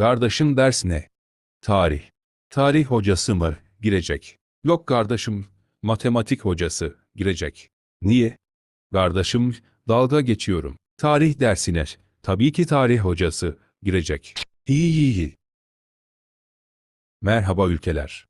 Kardeşim ders ne? Tarih. Tarih hocası mı? Girecek. Yok kardeşim, matematik hocası girecek. Niye? Kardeşim, dalga geçiyorum. Tarih dersine, tabii ki tarih hocası girecek. İyi iyi iyi. Merhaba ülkeler.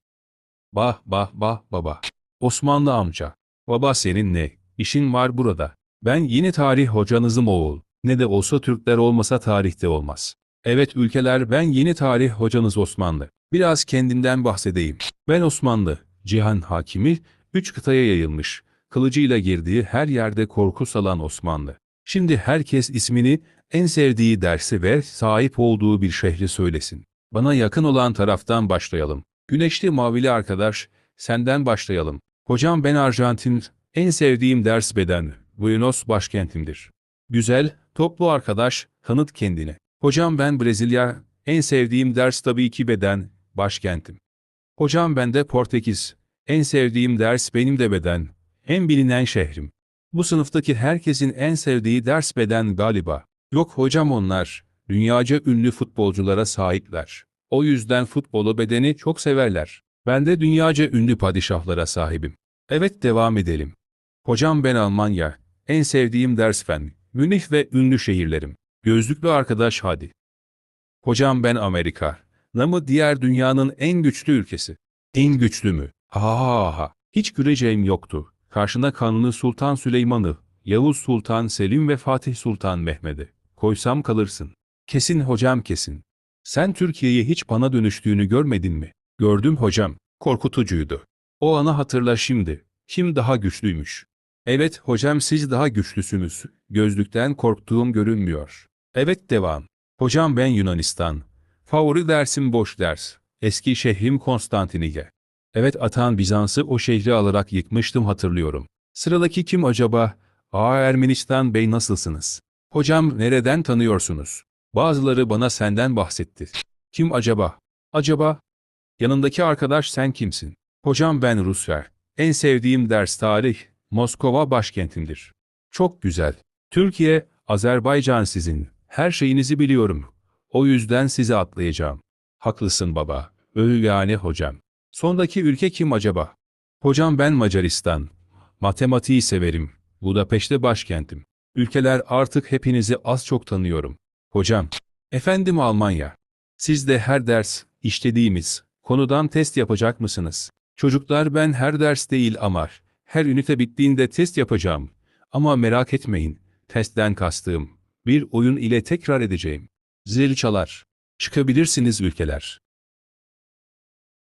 Bah bah bah baba. Osmanlı amca. Baba senin ne? İşin var burada. Ben yeni tarih hocanızım oğul. Ne de olsa Türkler olmasa tarihte olmaz. Evet ülkeler ben yeni tarih hocanız Osmanlı. Biraz kendimden bahsedeyim. Ben Osmanlı, cihan hakimi, üç kıtaya yayılmış, kılıcıyla girdiği her yerde korku salan Osmanlı. Şimdi herkes ismini, en sevdiği dersi ve sahip olduğu bir şehri söylesin. Bana yakın olan taraftan başlayalım. Güneşli mavili arkadaş, senden başlayalım. Hocam ben Arjantin, en sevdiğim ders beden, Buenos başkentimdir. Güzel, toplu arkadaş, tanıt kendini. Hocam ben Brezilya, en sevdiğim ders tabii ki beden, başkentim. Hocam ben de Portekiz, en sevdiğim ders benim de beden, en bilinen şehrim. Bu sınıftaki herkesin en sevdiği ders beden galiba. Yok hocam onlar, dünyaca ünlü futbolculara sahipler. O yüzden futbolu bedeni çok severler. Ben de dünyaca ünlü padişahlara sahibim. Evet devam edelim. Hocam ben Almanya, en sevdiğim ders fen, Münih ve ünlü şehirlerim. Gözlüklü arkadaş hadi. Hocam ben Amerika. Namı diğer dünyanın en güçlü ülkesi. En güçlü mü? Ha ha ha. Hiç güleceğim yoktu. Karşına kanlı Sultan Süleyman'ı, Yavuz Sultan Selim ve Fatih Sultan Mehmet'i. Koysam kalırsın. Kesin hocam kesin. Sen Türkiye'yi hiç bana dönüştüğünü görmedin mi? Gördüm hocam. Korkutucuydu. O anı hatırla şimdi. Kim daha güçlüymüş? Evet hocam siz daha güçlüsünüz. Gözlükten korktuğum görünmüyor. Evet devam. Hocam ben Yunanistan. Favori dersim boş ders. Eski şehrim Konstantiniyye. Evet atan Bizans'ı o şehri alarak yıkmıştım hatırlıyorum. Sıradaki kim acaba? Aa Ermenistan Bey nasılsınız? Hocam nereden tanıyorsunuz? Bazıları bana senden bahsetti. Kim acaba? Acaba? Yanındaki arkadaş sen kimsin? Hocam ben Rusya. En sevdiğim ders tarih. Moskova başkentimdir. Çok güzel. Türkiye, Azerbaycan sizin. Her şeyinizi biliyorum. O yüzden size atlayacağım. Haklısın baba. Yani hocam. Sondaki ülke kim acaba? Hocam ben Macaristan. Matematiği severim. Budapeşte başkentim. Ülkeler artık hepinizi az çok tanıyorum. Hocam. Efendim Almanya. Siz de her ders, işlediğimiz, konudan test yapacak mısınız? Çocuklar ben her ders değil ama, her ünite bittiğinde test yapacağım. Ama merak etmeyin, testten kastığım, bir oyun ile tekrar edeceğim. Zil çalar. Çıkabilirsiniz ülkeler.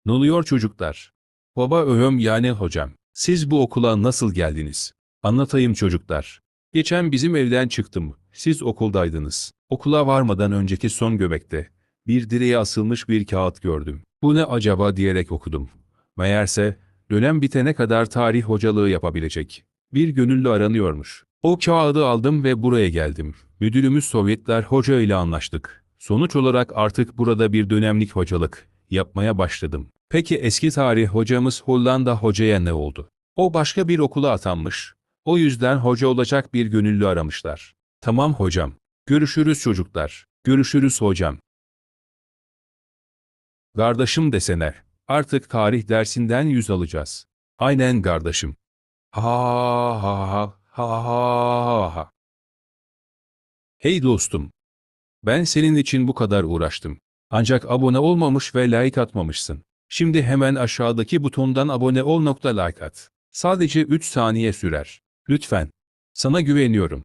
Ne oluyor çocuklar? Baba öhüm yani hocam. Siz bu okula nasıl geldiniz? Anlatayım çocuklar. Geçen bizim evden çıktım. Siz okuldaydınız. Okula varmadan önceki son göbekte bir direğe asılmış bir kağıt gördüm. Bu ne acaba diyerek okudum. Meğerse dönem bitene kadar tarih hocalığı yapabilecek bir gönüllü aranıyormuş. O kağıdı aldım ve buraya geldim. Müdürümüz Sovyetler hoca ile anlaştık. Sonuç olarak artık burada bir dönemlik hocalık yapmaya başladım. Peki eski tarih hocamız Hollanda hocaya ne oldu? O başka bir okula atanmış. O yüzden hoca olacak bir gönüllü aramışlar. Tamam hocam. Görüşürüz çocuklar. Görüşürüz hocam. Kardeşim desene. Artık tarih dersinden yüz alacağız. Aynen kardeşim. Ha ha ha ha ha. Hey dostum. Ben senin için bu kadar uğraştım. Ancak abone olmamış ve like atmamışsın. Şimdi hemen aşağıdaki butondan abone ol nokta like at. Sadece 3 saniye sürer. Lütfen. Sana güveniyorum.